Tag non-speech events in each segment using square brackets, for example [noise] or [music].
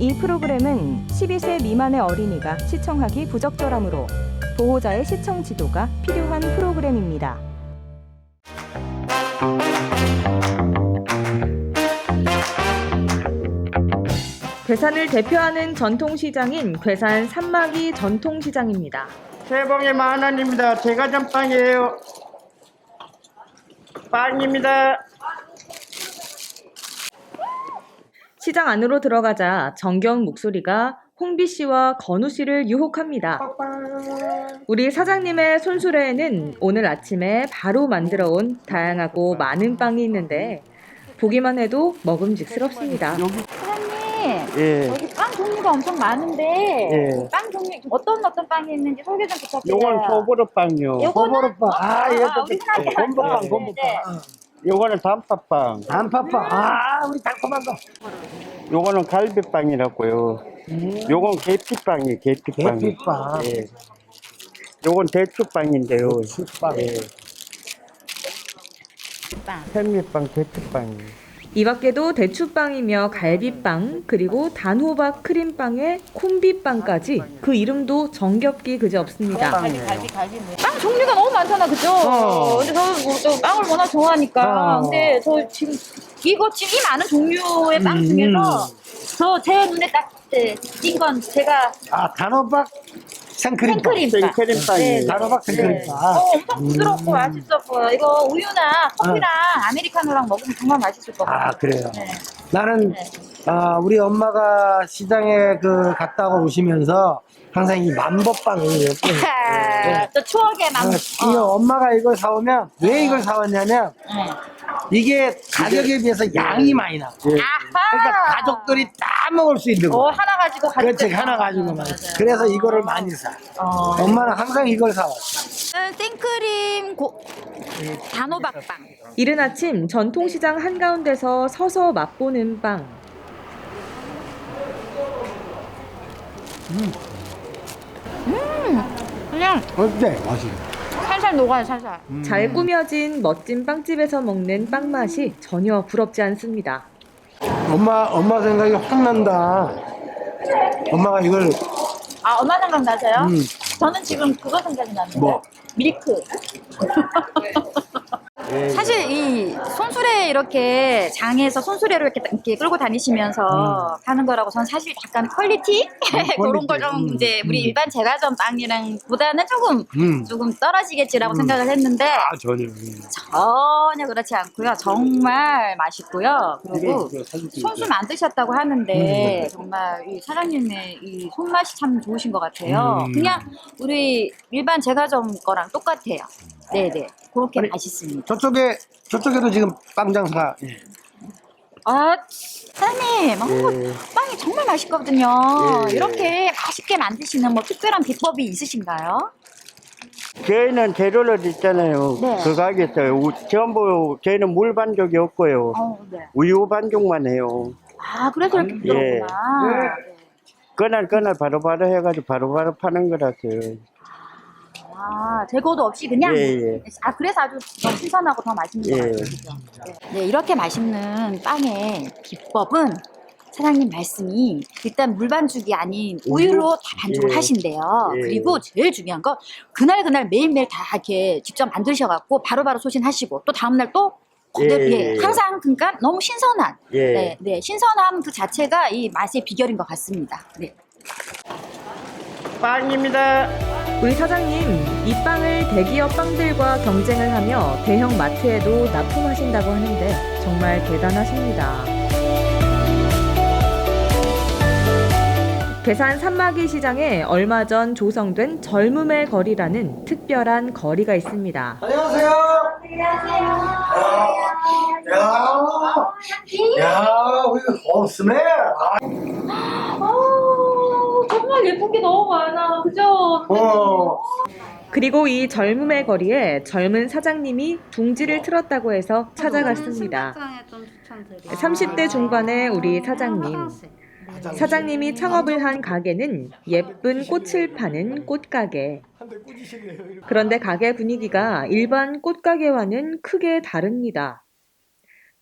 이 프로그램은 12세 미만의 어린이가 시청하기 부적절하므로 보호자의 시청 지도가 필요한 프로그램입니다. 괴산을 대표하는 전통시장인 괴산 산마기 전통시장입니다. 새해 복이 만원입니다. 제가 전 빵이에요. 빵입니다. 시장 안으로 들어가자 정겨운 목소리가 홍비 씨와 건우 씨를 유혹합니다. 우리 사장님의 손수레에는 오늘 아침에 바로 만들어 온 다양하고 많은 빵이 있는데 보기만 해도 먹음직스럽습니다. 사장님 예. 여기 빵 종류가 엄청 많은데 예. 빵 종류 어떤 어떤 빵이 있는지 소개 좀 부탁드려요. 요건 소보로 빵요. 요거는 소보로빵. 아, 아, 얘도 오리지널 곰보빵, 네, 곰보빵. 네. 요거는 단팥빵. 단팥빵. 아, 우리 달콤한 거. 요거는 갈비빵이라고요. 요건 계피빵이에요. 계피빵. 계피빵. 예. 요건 대추빵인데요. 수빵. 예. 빵. 현미빵, 대추빵. 이 밖에도 대추빵이며 갈비빵 그리고 단호박 크림빵에 콤비빵까지 그 이름도 정겹기 그지없습니다. 뭐. 빵 종류가 너무 많잖아 그죠? 어. 근데 저는 뭐, 저 빵을 워낙 좋아하니까 어. 근데 저 지금 이거 지금 이 많은 종류의 빵 음. 중에서 저 제 눈에 딱 띈 건 제가 아, 단호박 생크림빵. 생크림빵 생크림빵이에요. 단호박 네. 생크림빵. 어, 엄청 부드럽고 맛있어 보여. 이거 우유나 커피랑 아메리카노랑 먹으면 정말 맛있을 것 같아요. 아, 그래요. 네. 나는 네. 아, 우리 엄마가 시장에 그 갔다가 오시면서 항상 이 만보빵을 이렇게 아, 또 추억의 맘. 어, 이 엄마가 이걸 사오면 왜 이걸 사왔냐면 네. 이게 가격에 비해서 양이 많이 나. 예. 그러니까. 가족들이 다 먹을 수 있는 어, 거. 하나 가지고 가족 그렇지 하나 가지고 많이. 그래서 이거를 많이 사. 어. 엄마는 항상 이걸 사왔어. 생크림 고 단호박빵. 이른 아침 전통시장 한가운데서 서서 맛보는 빵. 그냥 어때? 맛이. 살살 녹아요, 살살. 잘 꾸며진 멋진 빵집에서 먹는 빵 맛이 전혀 부럽지 않습니다. 엄마 엄마 생각이 확 난다. 엄마가 이걸 아, 엄마 생각 나세요? 음. 저는 지금 그거 생각이 나는데. 뭐? 밀크. [laughs] 사실 이 손수레 이렇게 장에서 손수레로 이렇게, 이렇게 끌고 다니시면서 하는 거라고 저는 사실 약간 퀄리티 [laughs] 그런 걸좀 음, 이제 우리 음. 일반 제과점 빵이랑 보다는 조금 음. 조금 떨어지겠지라고 음. 생각을 했는데 아 전혀. 음. 전혀 그렇지 않고요. 정말 맛있고요. 그리고 손수 만드셨다고 하는데 정말 이 사장님의 이 손맛이 참 좋으신 것 같아요. 음. 그냥 우리 일반 제과점 거랑 똑같아요. 네네. 그렇게 맛있습니다. 저쪽에 저쪽에도 지금 빵 장사가 예. 아, 사장님, 어, 예. 빵이 정말 맛있거든요. 예. 이렇게 맛있게 만드시는 뭐 특별한 비법이 있으신가요? 저희는 재료를 있잖아요. 네. 그 가게에서 우- 전부 저희는 물 반죽이 없고요. 어, 네. 우유 반죽만 해요. 아, 그래서 이렇게 부드럽구나. 네. 그날 그날 바로바로 해가지고 바로바로 파는 거라서요. 아, 제거도 없이 그냥. 예, 예. 아, 그래서 아주 더 신선하고 더 맛있는 것 예. 같아요. 그죠? 네. 네, 이렇게 맛있는 빵의 비법은 사장님 말씀이 일단 물반죽이 아닌 우유로 다 반죽을 예. 하신대요. 예. 그리고 제일 중요한 건 그날 그날 매일매일 다 이렇게 직접 만드셔갖고 바로바로 소신하시고 또 다음날 또 그대로 예. 예, 항상 그러니까 너무 신선한 예. 네, 네, 신선함 그 자체가 이 맛의 비결인 것 같습니다. 네. 빵입니다. 우리 사장님, 이 빵을 대기업 빵들과 경쟁을 하며 대형 마트에도 납품하신다고 하는데 정말 대단하십니다. 괴산 산마기 시장에 얼마 전 조성된 젊음의 거리라는 특별한 거리가 있습니다. 안녕하세요. 안녕하세요. 야, 야, 우리 홈스멜. 아, 어, 정말 예쁜 게 너무 많아. 그죠? 어. 그리고 이 젊음의 거리에 젊은 사장님이 둥지를 틀었다고 해서 찾아갔습니다. 30대 중반의 우리 사장님. 사장님이 창업을 한 가게는 예쁜 꽃을 파는 꽃가게. 그런데 가게 분위기가 일반 꽃가게와는 크게 다릅니다.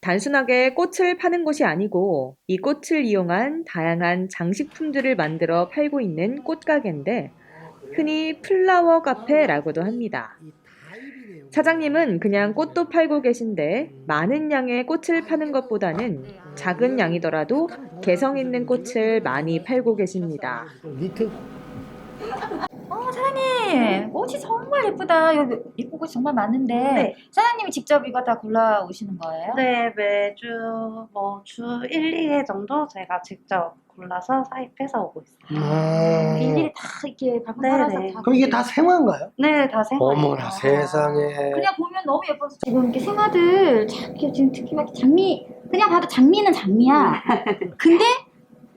단순하게 꽃을 파는 곳이 아니고 이 꽃을 이용한 다양한 장식품들을 만들어 팔고 있는 꽃가게인데 흔히 플라워 카페라고도 합니다. 사장님은 그냥 꽃도 팔고 계신데 많은 양의 꽃을 파는 것보다는 작은 양이더라도 개성 있는 꽃을 많이 팔고 계십니다. 어, 사장님, 꽃이 정말 예쁘다. 여기 예쁜 꽃이 정말 많은데 네. 사장님이 직접 이거 다 골라 오시는 거예요? 네, 매주 뭐 주 1, 2회 정도 제가 직접 골라서 사입해서 오고 있어요. 아. 일일이 다 이렇게 발품 네, 네. 다 그럼 이게 다 생화인가요? 네, 다 생활. 어머나 세상에 그냥 보면 너무 예뻐서 지금 이렇게 생화들 참 이렇게 지금 특히 막 장미 그냥 봐도 장미는 장미야. 근데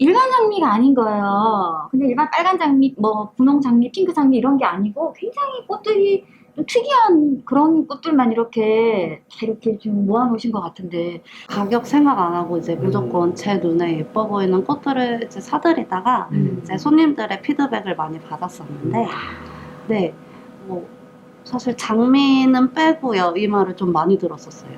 일반 장미가 아닌 거예요. 근데 일반 빨간 장미, 뭐 분홍 장미, 핑크 장미 이런 게 아니고 굉장히 꽃들이 좀 특이한 그런 꽃들만 이렇게 다 이렇게 좀 모아놓으신 것 같은데. 가격 생각 안 하고 이제 무조건 제 눈에 예뻐 보이는 꽃들을 이제 사들이다가 이제 손님들의 피드백을 많이 받았었는데, 네, 뭐 사실 장미는 빼고요. 이 말을 좀 많이 들었었어요.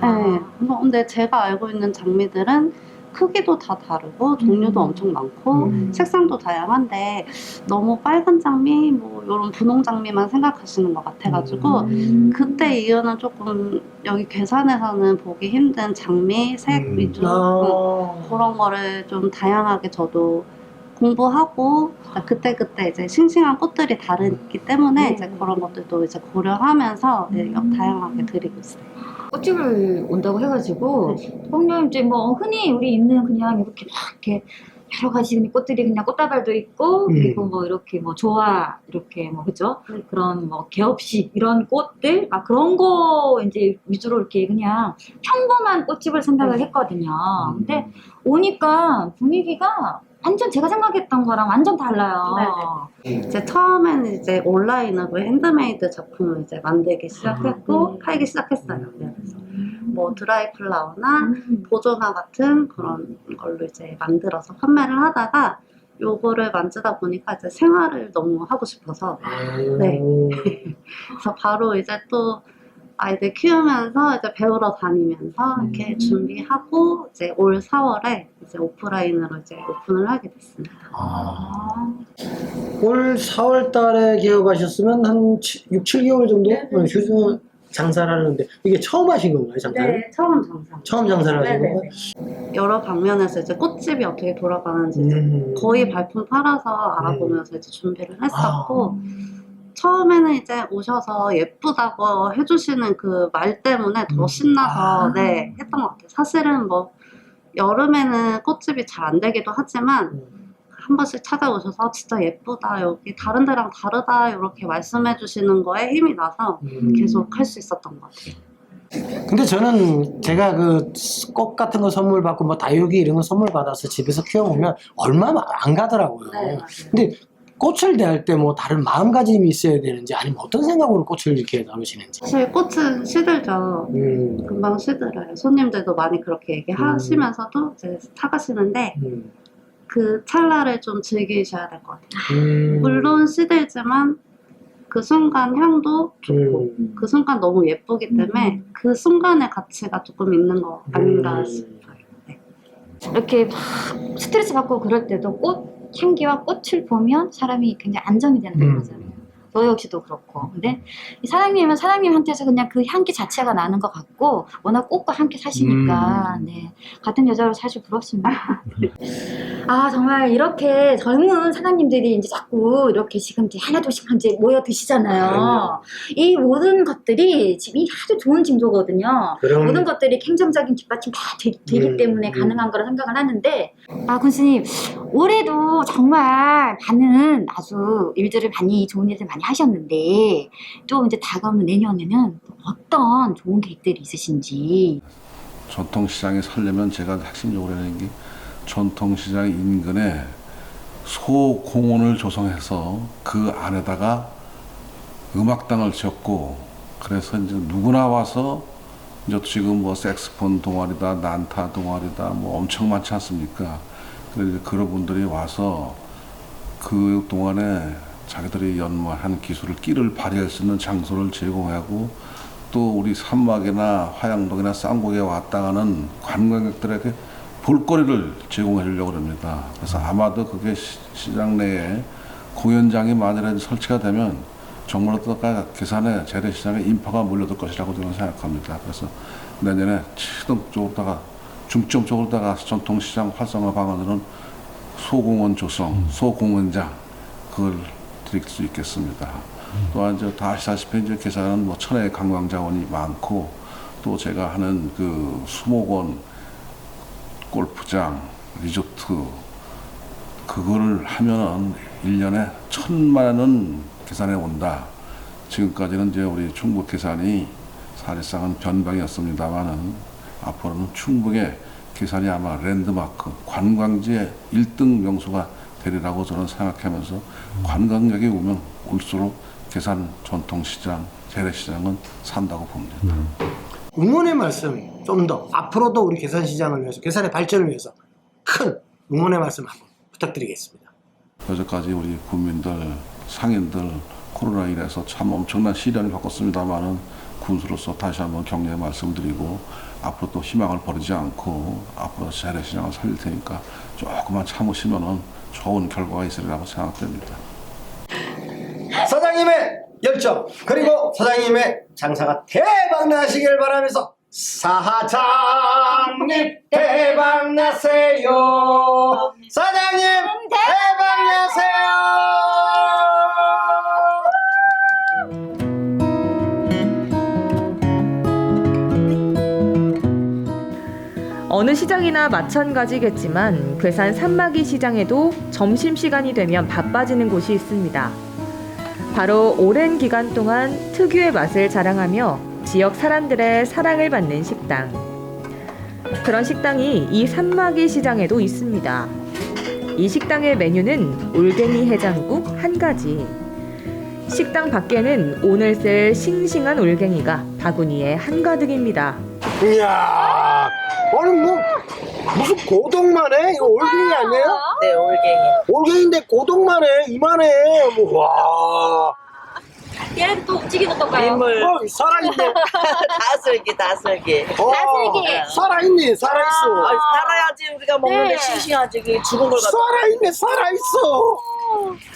네, 뭐 근데 제가 알고 있는 장미들은 크기도 다 다르고 종류도 음. 엄청 많고 음. 색상도 다양한데 너무 빨간 장미, 뭐 이런 분홍 장미만 생각하시는 것 같아가지고 음. 그때 이유는 조금 여기 괴산에서는 보기 힘든 장미 색 음. 위주 아. 그런 거를 좀 다양하게 저도 공부하고 그때 그때 이제 싱싱한 꽃들이 다르기 때문에 네. 이제 그런 것들도 이제 고려하면서 네, 음. 다양하게 드리고 있어요. 꽃집을 온다고 해가지고 이제 뭐 흔히 우리 있는 그냥 이렇게 막 이렇게 여러 가지 꽃들이 그냥 꽃다발도 있고 음. 그리고 뭐 이렇게 뭐 조화 이렇게 뭐 그죠 그런 뭐 개업식 이런 꽃들 막 그런 거 이제 위주로 이렇게 그냥 평범한 꽃집을 생각을 했거든요. 근데 오니까 분위기가 완전 제가 생각했던 거랑 완전 달라요. 이제 처음에는 이제 온라인으로 핸드메이드 작품을 이제 만들기 시작했고 음. 팔기 시작했어요. 그래서 뭐 드라이 플라워나 음. 보조나 같은 그런 걸로 이제 만들어서 판매를 하다가 요거를 만지다 보니까 이제 생활을 너무 하고 싶어서 네. [laughs] 그래서 바로 이제 또 아이들 키우면서 이제 배우러 다니면서 이렇게 음. 준비하고 이제 올 4월에 이제 오프라인으로 이제 오픈을 하게 됐습니다. 아. 올 4월 달에 개업하셨으면 한 6, 7개월 정도 네, 네. 어, 휴 장사를 하는데 이게 처음 하신 건가요, 장사를? 네, 처음 장사. 처음 장사를 하신 네, 네, 건가요? 여러 방면에서 이제 꽃집이 어떻게 돌아가는지 이제 음. 거의 발품 팔아서 알아보면서 이제 준비를 했었고 음. 처음에는 이제 오셔서 예쁘다고 해주시는 그 말 때문에 더 음. 신나서 아. 네 했던 것 같아요. 사실은 뭐 여름에는 꽃집이 잘 안 되기도 하지만 음. 한 번씩 찾아오셔서 어, 진짜 예쁘다 여기 다른 데랑 다르다 이렇게 말씀해 주시는 거에 힘이 나서 음. 계속 할 수 있었던 것 같아요. 근데 저는 제가 그 꽃 같은 거 선물 받고 뭐 다육이 이런 거 선물 받아서 집에서 키워보면 얼마 안 가더라고요. 네, 맞아요. 근데 꽃을 대할 때 뭐 다른 마음가짐이 있어야 되는지 아니면 어떤 생각으로 꽃을 이렇게 나누시는지. 사실 꽃은 시들죠. 음. 금방 시들어요. 손님들도 많이 그렇게 얘기하시면서도 이제 사가시는데 음. 그 찰나를 좀 즐기셔야 될 것 같아요. 음. 물론 시들지만 그 순간 향도 좋고 음. 그 순간 너무 예쁘기 때문에 그 순간의 가치가 조금 있는 거 아닌가 음. 싶어요. 네. 이렇게 막 스트레스 받고 그럴 때도 꽃 향기와 꽃을 보면 사람이 굉장히 안정이 된다고 음. 그러잖아요. 저 역시도 그렇고. 근데 이 사장님은 사장님한테서 그냥 그 향기 자체가 나는 것 같고 워낙 꽃과 함께 사시니까 음. 네 같은 여자로 사실 부럽습니다. [laughs] 아 정말 이렇게 젊은 사장님들이 이제 자꾸 이렇게 지금 이제 하나둘씩 이제 모여 드시잖아요. 이 모든 것들이 지금 이 아주 좋은 징조거든요. 그럼 모든 것들이 행정적인 뒷받침 다 되, 기 음, 때문에 음. 가능한 거라 생각을 하는데 아 군수님 올해도 정말 많은 아주 일들을 많이 좋은 일들 많이 하셨는데 또 이제 다가오는 내년에는 어떤 좋은 계획들이 있으신지 전통시장이 살려면 제가 핵심적으로 하는 게 전통시장 인근에 소공원을 조성해서 그 안에다가 음악당을 지었고 그래서 이제 누구나 와서 이제 지금 뭐 색스폰 동아리다 난타 동아리다 뭐 엄청 많지 않습니까? 그래서 그런 분들이 와서 그 동안에 자기들이 연마한 기술을 끼를 발휘할 수 있는 장소를 제공하고 또 우리 산막이나 화양동이나 쌍곡에 왔다 가는 관광객들에게 볼거리를 제공해 주려고 합니다. 그래서 아마도 그게 시- 시장 내에 공연장이 만약에 설치가 되면 정말로 또 계산에 재래시장에 인파가 몰려들 것이라고 저는 생각합니다. 그래서 내년에 치동적으로다가 중점적으로다가 전통시장 활성화 방안으로는 소공원 조성, 소공원장 그걸 드릴 수 있겠습니다. 또한 이제 다 아시다시피 이제 계산은 뭐 천혜 관광 자원이 많고 또 제가 하는 그 수목원, 골프장, 리조트 그거를 하면은 1년에 천만 원은 계산해 온다. 지금까지는 이제 우리 충북 계산이 사실상은 변방이었습니다만은 앞으로는 충북의 계산이 아마 랜드마크 관광지의 1등 명소가 되리라고 저는 생각하면서 관광객이 오면 올수록 계산 전통시장, 재래시장은 산다고 봅니다. 응원의 말씀 좀 더 앞으로도 우리 계산시장을 위해서 계산의 발전을 위해서 큰 응원의 말씀 한번 부탁드리겠습니다. 여태까지 우리 국민들, 상인들 코로나 인해서 참 엄청난 시련을 겪었습니다만은 군수로서 다시 한번 격려의 말씀드리고 앞으로 또 희망을 버리지 않고 앞으로 재래시장을 살릴 테니까 조금만 참으시면은 좋은 결과가 있으리라고 생각됩니다. 사장님의 열정 그리고 사장님의 장사가 대박 나시길 바라면서 사장님 대박 나세요. 사장님 대박 어느 시장이나 마찬가지겠지만 괴산 산마기 시장에도 점심시간이 되면 바빠지는 곳이 있습니다. 바로 오랜 기간 동안 특유의 맛을 자랑하며 지역 사람들의 사랑을 받는 식당. 그런 식당이 이 산마기 시장에도 있습니다. 이 식당의 메뉴는 올갱이 해장국 한 가지. 식당 밖에는 오늘 쓸 싱싱한 올갱이가 바구니에 한가득입니다. 이야 아니 뭐 무슨 고동만 해 이거 올갱이 아니에요? 네, 올갱이. 올갱인데 고동만 해 이만해 뭐, 와 얘는 또 움직이는 건가요? 민물. 어, 살아있네 [laughs] 다슬기, 다슬기. 어, 다슬기. 살아있네 살아있어 아, 살아야지 우리가 먹는데 네. 싱싱하지. 그 죽은 걸 갖다. 살아있네 살아있어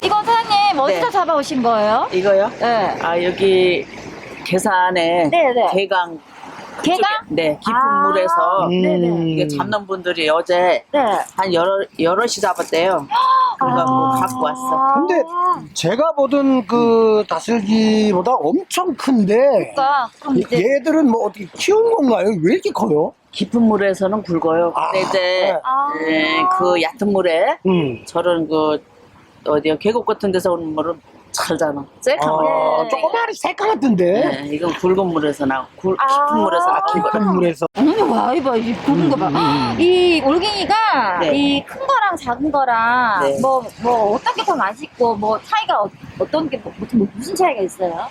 이거 사장님 어디서 네. 잡아오신 거예요? 이거요? 네. 아, 여기 계산에 네, 네. 개강. 쪽에, 네, 깊은 아. 물에서 네네. 이게 잡는 분들이 어제 네. 한 여러, 여럿이 잡았대요. 그래갖고 아. 갖고 왔어. 근데 제가 보던 그 다슬기보다 엄청 큰데 그러니까 그럼 이제 얘들은 뭐 어떻게 키운 건가요? 왜 이렇게 커요? 깊은 물에서는 굵어요. 근데 아, 이제 네. 아. 예, 그 얕은 물에 음. 저런 그 어디야 계곡 같은 데서 오는 물은 잘잖아. 셀카. 아, 네. 조그마한 새까맣던데 네, 이건 굵은 물에서 나 굵, 아. 깊은 물에서 아, 나온 거라. 깊은 물에서 어머니 와 이봐 이 굵은 거 봐. 이 올갱이가 네. 이 큰 거랑 작은 거랑 네. 뭐 뭐 어떤 게 더 맛있고 뭐 차이가 어, 어떤 게 뭐, 뭐, 무슨 차이가 있어요?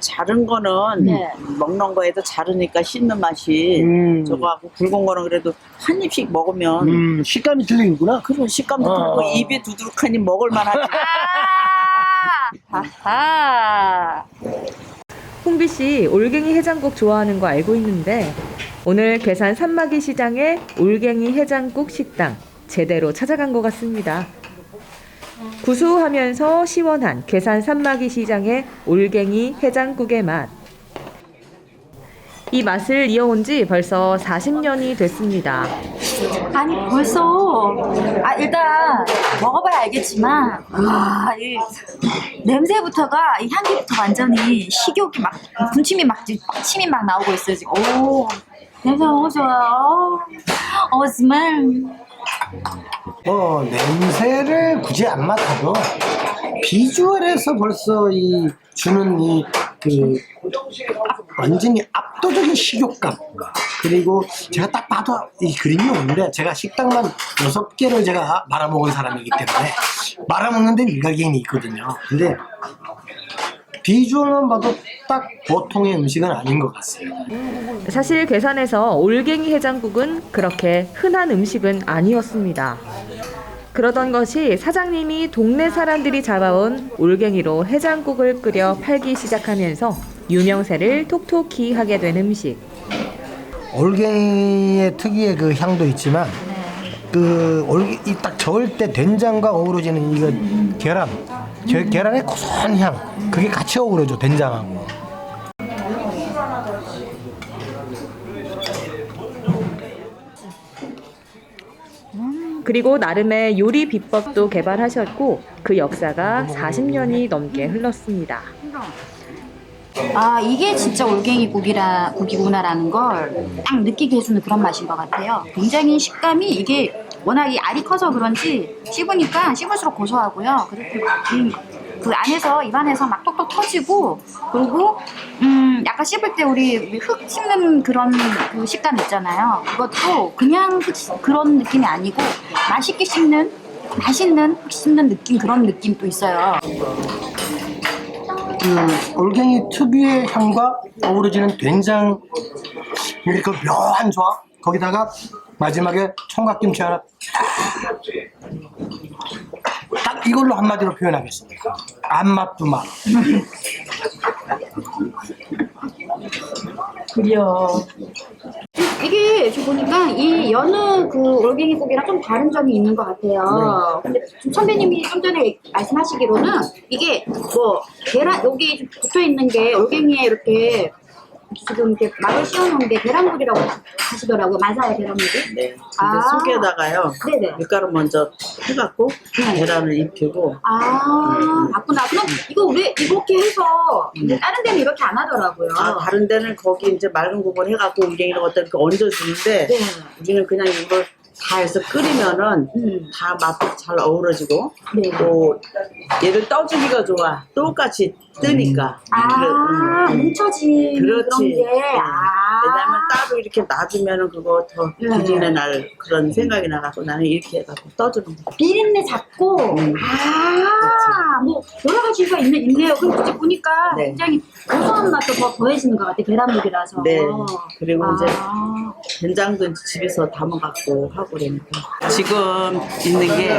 자른 거는 네. 먹는 거에도 자르니까 씹는 맛이 음. 저거하고 굵은 거는 그래도 한 입씩 먹으면 음, 식감이 틀리는구나 그런 식감도 어. 들고 입이 두둑하니 먹을 만하지. 아, 아하. 홍비 씨 올갱이 해장국 좋아하는 거 알고 있는데 오늘 괴산 산마기 시장에 올갱이 해장국 식당 제대로 찾아간 것 같습니다. 구수하면서 시원한 괴산 산마기 시장의 올갱이 해장국의 맛. 이 맛을 이어온 지 벌써 40년이 됐습니다. 아니 벌써. 아 일단 먹어봐야 알겠지만 와이 냄새부터가 이 향기부터 완전히 식욕이 막 군침이 막 지금 막 침이 막 나오고 있어요 지금. 오 냄새 너무 좋아요. 어 정말. 뭐 냄새를 굳이 안 맡아도 비주얼에서 벌써 이 주는 이 그 완전히 압도적인 식욕감. 그리고 제가 딱 봐도 이 그림이 오는데 제가 식당만 여섯 개를 제가 말아먹은 사람이기 때문에 말아먹는 데 일가견이 있거든요. 근데 비주얼만 봐도 딱 보통의 음식은 아닌 것 같습니다. 사실 괴산에서 올갱이 해장국은 그렇게 흔한 음식은 아니었습니다. 그러던 것이 사장님이 동네 사람들이 잡아온 올갱이로 해장국을 끓여 팔기 시작하면서 유명세를 톡톡히 하게 된 음식. 올갱이의 특유의 그 향도 있지만 그 올기 이딱 저을 때 된장과 어우러지는 이거 계란 제 계란의 고소한 향 그게 같이 어우러져 된장하고 그리고 나름의 요리 비법도 개발하셨고 그 역사가 40년이 넘게 흘렀습니다. 아 이게 진짜 올갱이 고기라 고기구나라는 걸 딱 느끼게 해주는 그런 맛인 것 같아요. 굉장히 식감이 이게 워낙 이 알이 커서 그런지 씹으니까 씹을수록 고소하고요. 그리고 음, 그 안에서 입안에서 막 톡톡 터지고 그리고 음 약간 씹을 때 우리, 흙 씹는 그런 그 식감 있잖아요. 그것도 그냥 흙 씹- 그런 느낌이 아니고 맛있게 씹는 맛있는 흙 씹는 느낌 그런 느낌도 있어요. 그 올갱이 특유의 향과 어우러지는 된장 이그 묘한 조합 거기다가 마지막에 총각김치 하나. 딱, 딱 이걸로 한마디로 표현하겠습니다. 안맛도 맛 이게 지금 보니까 이 여느 그 올갱이 고기랑 좀 다른 점이 있는 것 같아요. 근데 지금 선배님이 좀 전에 말씀하시기로는 이게 뭐 계란 여기 붙어 있는 게 올갱이에 이렇게 지금 이렇게 막을 씌워놓은 게 계란물이라고 하시더라고요. 맞아요, 계란물이? 네. 근데 아. 속에다가요. 네네. 밀가루 먼저 해갖고 계란을 입히고 아, 맞구나. 그럼 이거 왜 이렇게 해서 이제 다른 데는 이렇게 안 하더라고요. 아 다른 데는 거기 이제 맑은 국을 해갖고 어떤 이렇게 얹어주는데 네. 우리는 그냥 이걸 다 해서 끓이면은 음. 다 맛도 잘 어우러지고 네. 또 얘를 떠주기가 좋아 똑같이 뜨니까 그래, 아, 음. 뭉쳐진 그렇지. 그런 게. 음. 아. 왜냐면 따로 이렇게 놔두면은 그거 더 네. 비린내 날 그런 생각이 나갖고 나는 이렇게 해갖고 떠주는 거야. 비린내 잡고 음. 아, 뭐 여러 가지가 있네, 있네요. 그럼 이제 보니까 네. 굉장히 고소한 맛도 더 더해지는 것 같아, 계란물이라서. 네. 그리고 이제 아, 된장도 이제 집에서 담아갖고 하고 그러니까 지금 있는 게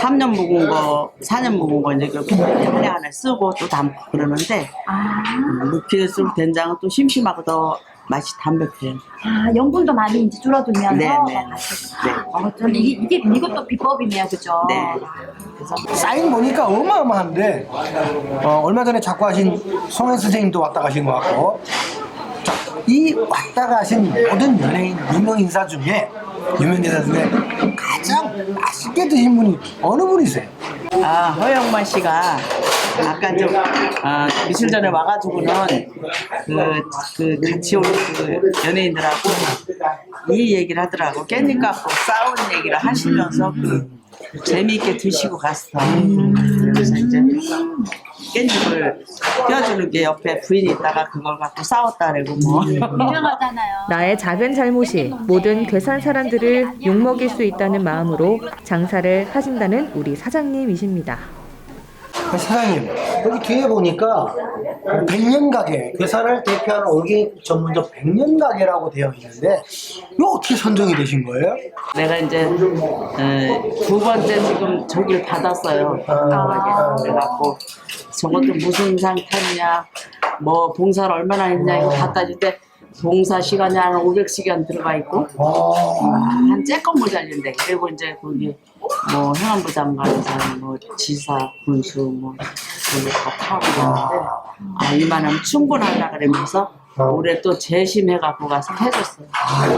3년 묵은 거, 4년 묵은 거 이제 이렇게 하나 하나 쓰고 또 담고 그러는데 아, 묵히게 쓸 된장은 또 심심하고 더 맛이 담백해요. 아, 영분도 많이 이제 줄어들면서 네, 더 네. 맛있어. 네. 어, 저는 이게, 이게 이것도 비법이네요, 그죠? 네. 그래서 사인 보니까 어마어마한데 어, 얼마 전에 작고 하신 송혜 선생님도 왔다 가신 것 같고 자, 이 왔다 가신 모든 연예인 유명 인사 중에 유명 인사 중에 가장 맛있게 드신 분이 어느 분이세요? 아, 허영만 씨가 아까 좀 아, 미술 전에 와가지고는 그, 그 같이 온 그 연예인들하고 이 얘기를 하더라고. 깻잎 갖고 싸우는 얘기를 하시면서 그 재미있게 드시고 갔어. 그래서 이제 깻잎을 띄워주는 게 옆에 부인이 있다가 그걸 갖고 싸웠다 그러고 뭐. 유명하잖아요. 나의 작은 잘못이 모든 괴산 사람들을 욕먹일 수 있다는 마음으로 장사를 하신다는 우리 사장님이십니다. 사장님 여기 뒤에 보니까 백년 가게 괴산을 대표하는 올갱이 전문점 백년 가게라고 되어 있는데 이거 어떻게 선정이 되신 거예요? 내가 이제 어, 두 번째 지금 저기를 받았어요. 아. 그래갖고 저것도 무슨 상태냐, 뭐 봉사를 얼마나 했냐 이거 갖다 줄때 봉사 시간이 한 500시간 들어가 있고 와, 한 쬐끔 모자른데 그리고 이제 거기 뭐 행안부 장관에서 뭐 지사 군수 뭐 거기 다 타고 그러는데 아 이만하면 충분하다 그러면서 올해 또 재심해 갖고 가서 해줬어요.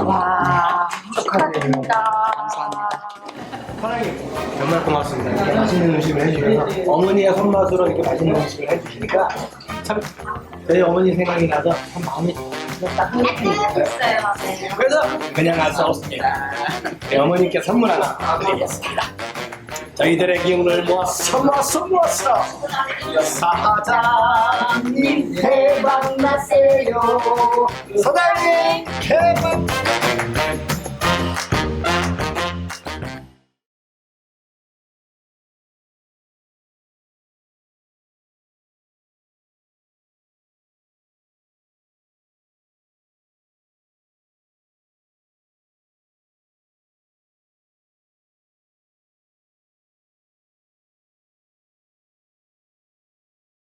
와, 축하드립니다. 감사합니다. 사장님 정말 고맙습니다. 이렇게 맛있는 음식을 해주셔서 어머니의 손맛으로 이렇게 맛있는 음식을 해주시니까 참 저희 어머니 생각이 나서 참 마음이 따뜻해요. 그래서 그냥 할 수 없습니다. 네, 어머니께 선물 하나 드리겠습니다. 저희들의 기운을 모아서 모아서 모아서 사장님 대박 나세요 사장님